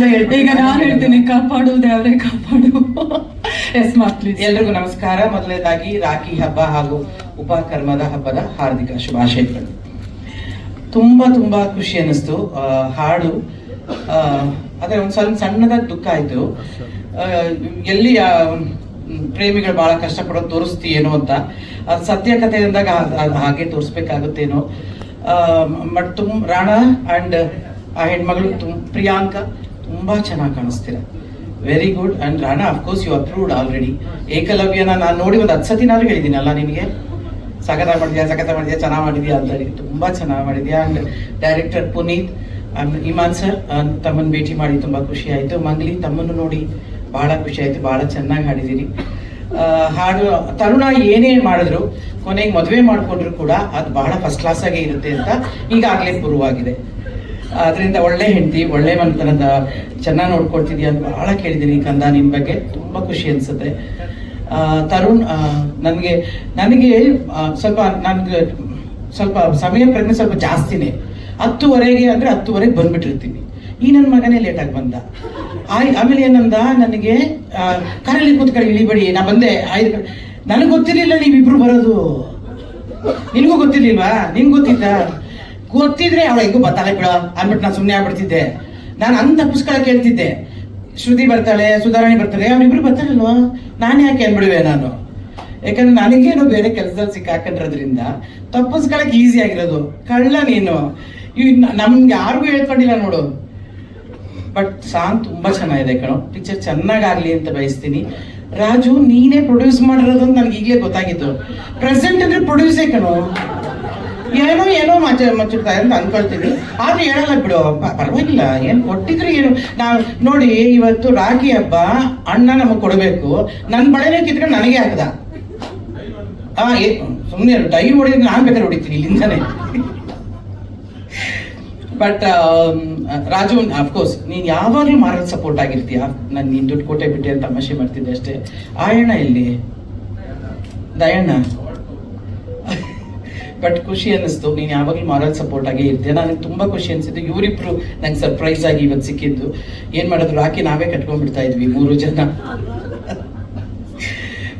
ಈಗ ನಾನು ಹೇಳ್ತೀನಿ ಕಾಪಾಡು ದೇವ್ರೆ ಕಾಪಾಡು. ಎಸ್ ಮಾತ್ರ ಎಲ್ರಿಗೂ ನಮಸ್ಕಾರ. ಮೊದಲನೇದಾಗಿ ರಾಖಿ ಹಬ್ಬ ಹಾಗೂ ಉಪಕರ್ಮದ ಹಬ್ಬದ ಹಾರ್ದಿಕ ಶುಭಾಶಯಗಳು. ತುಂಬಾ ತುಂಬಾ ಖುಷಿ ಅನ್ನಿಸ್ತು. ಆ, ಹಾಡು ಅದೇ ಒಂದು ಸ್ವಲ್ಪ ಸಣ್ಣದಾಗಿ ದುಃಖ ಆಯ್ತು. ಎಲ್ಲಿ ಪ್ರೇಮಿಗಳು ಬಹಳ ಕಷ್ಟಪಡೋದು ತೋರಿಸ್ತೀಯೇನೋ ಅಂತ. ಅದು ಸತ್ಯ ಕಥೆ ಅಂದಾಗ ಅದ್- ಅದ್ ಹಾಗೆ ತೋರಿಸ್ಬೇಕಾಗುತ್ತೇನೋ. ಬಟ್ ತುಂಬ ರಾಣಾ ಅಂಡ್ ಆ ಹೆಣ್ಮಗಳು ತುಮ್ ಪ್ರಿಯಾಂಕಾ ತುಂಬಾ ಚೆನ್ನಾಗಿ ಕಾಣಿಸ್ತೀರ. Very good and Rana of course you approved already ಏಕಲವ್ಯನ ನಾನು ನೋಡಿ ಒಂದು ಹತ್ತು ಸತಿ ನಾನು ಹೇಳಿದ್ದೀನಲ್ಲ ನಿನಗೆ? ಸಖತ ಮಾಡಿದ್ಯಾ ಸಖತ ಮಾಡಿದ್ಯಾ, ಚೆನ್ನಾಗಿ ಮಾಡಿದ್ಯಾ ಅಂತ ಹೇಳಿ. ತುಂಬಾ ಚೆನ್ನಾಗಿ ಮಾಡಿದ್ಯಾ. And director Puneeth and Iman sir ತಮ್ಮನ್ನು ಭೇಟಿ ಮಾಡಿ ತುಂಬಾ ಖುಷಿ ಆಯಿತು. ಮಂಗ್ಲಿ, ತಮ್ಮನ್ನು ನೋಡಿ ಬಹಳ ಖುಷಿ ಆಯಿತು. ಬಹಳ ಚೆನ್ನಾಗಿ ಹಾಡಿದ್ದೀರಿ. ಹಾಡು, ತರುಣ ಏನೇ ಮಾಡಿದ್ರು, ಕೊನೆಗೆ ಮದುವೆ ಮಾಡಿಕೊಂಡ್ರು ಕೂಡ ಅದು ಬಹಳ ಫಸ್ಟ್ ಕ್ಲಾಸ್ ಆಗೇ ಇರುತ್ತೆ ಅಂತ ಈಗಾಗಲೇ ಪೂರ್ವವಾಗಿದೆ ಅದರಿಂದ ಒಳ್ಳೆ ಹೆಂಡತಿ, ಒಳ್ಳೆ ಮನೆತನದ, ಚೆನ್ನಾಗಿ ನೋಡ್ಕೊಳ್ತಿದ್ಯಾ ಅಂತ ಬಹಳ ಕೇಳಿದ್ದೀನಿ ಕಂದ ನಿನ್ ಬಗ್ಗೆ. ತುಂಬಾ ಖುಷಿ ಅನ್ಸುತ್ತೆ. ತರುಣ್ ನನಗೆ ನನಗೆ ಸ್ವಲ್ಪ ನನ್ಗೆ ಸ್ವಲ್ಪ ಸಮಯ ಪ್ರಜ್ಞೆ ಸ್ವಲ್ಪ ಜಾಸ್ತಿನೇ. ಹತ್ತುವರೆಗೆ ಅಂದ್ರೆ ಹತ್ತುವರೆಗೆ ಬಂದ್ಬಿಟ್ಟಿರ್ತೀನಿ. ಈ ನನ್ನ ಮಗನೇ ಲೇಟಾಗಿ ಬಂದ. ಆಯ್, ಆಮೇಲೆ ಏನಂದ? ನನಗೆ ಕರಲ್ಲಿ ಕೂತ್ಕೊಳ್ಳಿ ಇಳಿಬೇಡಿ, ನಾ ಬಂದೆ. ಐದು ನನಗೆ ಗೊತ್ತಿರಲಿಲ್ಲ ನೀವಿಬ್ರು ಬರೋದು. ನಿನಗೂ ಗೊತ್ತಿರಲಿಲ್ವಾ? ನಿಂಗೆ ಗೊತ್ತಿದ್ದ ಗೊತ್ತಿದ್ರೆ ಅವಳ ಹೆಂಗೂ ಬತ್ತಾಳೆ ಬಿಡ ಅಂದ್ಬಿಟ್ಟು ನಾನು ಸುಮ್ಮನೆ ಆಗ್ಬಿಡ್ತಿದ್ದೆ. ನಾನು ಅಂತ ಪುಸ್ತಕ ಕೇಳ್ತಿದ್ದೆ. ಶ್ರುತಿ ಬರ್ತಾಳೆ, ಸುಧಾರಾಣಿ ಬರ್ತಾಳೆ ಅವರಿಬ್ರು ಬರ್ತಾರಲ್ವಾ? ನಾನು ಯಾಕೆ ಅನ್ಬಿಡುವೆ ನಾನು? ಯಾಕಂದ್ರೆ ನನಗೇನು ಬೇರೆ ಕೆಲಸದಲ್ಲಿ ಸಿಕ್ಕಾಕೊಂಡಿರೋದ್ರಿಂದ ತಪ್ಪಿಸ್ಕೊಳಕ್ ಈಸಿ ಆಗಿರೋದು. ಕಳ್ಳ ನೀನು. ನಮ್ಗೆ ಯಾರಿಗೂ ಹೇಳ್ಕೊಂಡಿಲ್ಲ ನೋಡು. ಬಟ್ ಸಾಂಗ್ ತುಂಬಾ ಚೆನ್ನಾಗಿದೆ ಕಣೋ. ಪಿಕ್ಚರ್ ಚೆನ್ನಾಗಾಗ್ಲಿ ಅಂತ ಬಯಸ್ತೀನಿ. ರಾಜು, ನೀನೇ ಪ್ರೊಡ್ಯೂಸ್ ಮಾಡಿರೋದು ಅಂತ ನನಗೆ ಈಗಲೇ ಗೊತ್ತಾಗಿತ್ತು. ಪ್ರೆಸೆಂಟ್ ಅಂದ್ರೆ ಪ್ರೊಡ್ಯೂಸೇ ಕಣೋ. ಏನೋ ಏನೋ ಮಚ್ಚ ಮಚ್ಚಿರ್ತಾರೆ ಅಂತ ಅನ್ಕೊಳ್ತೀನಿ. ಆದ್ರೆ ಹೇಳಲ್ಲ ಬಿಡು ಪರವಾಗಿಲ್ಲ. ಏನ್ ಕೊಟ್ಟಿದ್ರೆ ಏನು? ನಾವು ನೋಡಿ, ಇವತ್ತು ರಾಗಿ ಹಬ್ಬ ಅಣ್ಣ ನಮಗ್ ಕೊಡಬೇಕು. ನನ್ನ ಬಳೆನೇ ಕಿತ್ಕೊಂಡು ನನಗೆ ಹಾಕದ. ಏ ಸುಮ್ಮನೆ ಡೈ ಹೊಡಿದ್ರೆ ನಾನು ಬೇಕಾದ್ರೆ ಹೊಡಿತೀನಿ ಇಲ್ಲಿಂದಾನೆ. ಬಟ್ ರಾಜು ಅಫ್ಕೋರ್ಸ್ ನೀನ್ ಯಾವಾಗಲೂ ಮಾರಲ್ ಸಪೋರ್ಟ್ ಆಗಿರ್ತೀಯ? ನಾನು ನೀನ್ ದುಡ್ಡು ಕೊಟ್ಟೆ ಬಿಟ್ಟೆ ಅಂತ ತಮಾಷೆ ಮಾಡ್ತಿದ್ದೆ ಅಷ್ಟೇ. ಆಯಣ್ಣ ಇಲ್ಲಿ ದಯಣ್ಣ? ಬಟ್ ಖುಷಿ ಅನ್ನಿಸ್ತು. ನೀನು ಯಾವಾಗಲೂ ಮಾರಲ್ ಸಪೋರ್ಟ್ ಆಗಿ ಇರ್ತೀಯ. ನನಗೆ ತುಂಬಾ ಖುಷಿ ಅನ್ಸಿದ್ದು. ಇವರಿಬ್ರು ನಂಗೆ ಸರ್ಪ್ರೈಸ್ ಆಗಿ ಇವತ್ತು ಸಿಕ್ಕಿದ್ದು. ಏನು ಮಾಡೋದು ರಾಕಿ ನಾವೇ ಕಟ್ಕೊಂಡ್ಬಿಡ್ತಾ ಇದ್ವಿ ಮೂರು ಜನ.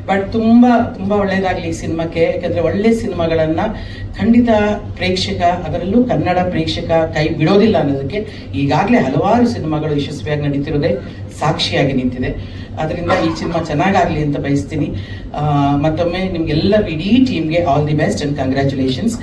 ಬಟ್ ತುಂಬಾ ತುಂಬಾ ಒಳ್ಳೇದಾಗ್ಲಿ ಈ ಸಿನಿಮಾಕ್ಕೆ. ಯಾಕಂದ್ರೆ ಒಳ್ಳೆ ಸಿನಿಮಾಗಳನ್ನ ಖಂಡಿತ ಪ್ರೇಕ್ಷಕ, ಅದರಲ್ಲೂ ಕನ್ನಡ ಪ್ರೇಕ್ಷಕ ಕೈ ಬಿಡೋದಿಲ್ಲ ಅನ್ನೋದಕ್ಕೆ ಈಗಾಗಲೇ ಹಲವಾರು ಸಿನಿಮಾಗಳು ಯಶಸ್ವಿಯಾಗಿ ನಡೀತಿರೋದೇ ಸಾಕ್ಷಿಯಾಗಿ ನಿಂತಿದೆ. ಅದರಿಂದ ಈ ಸಿನಿಮಾ ಚೆನ್ನಾಗಾಗ್ಲಿ ಅಂತ ಬಯಸ್ತೀನಿ. ಮತ್ತೊಮ್ಮೆ ನಿಮ್ಗೆಲ್ಲ ಇಡೀ ಟೀಮ್ಗೆ all the best and congratulations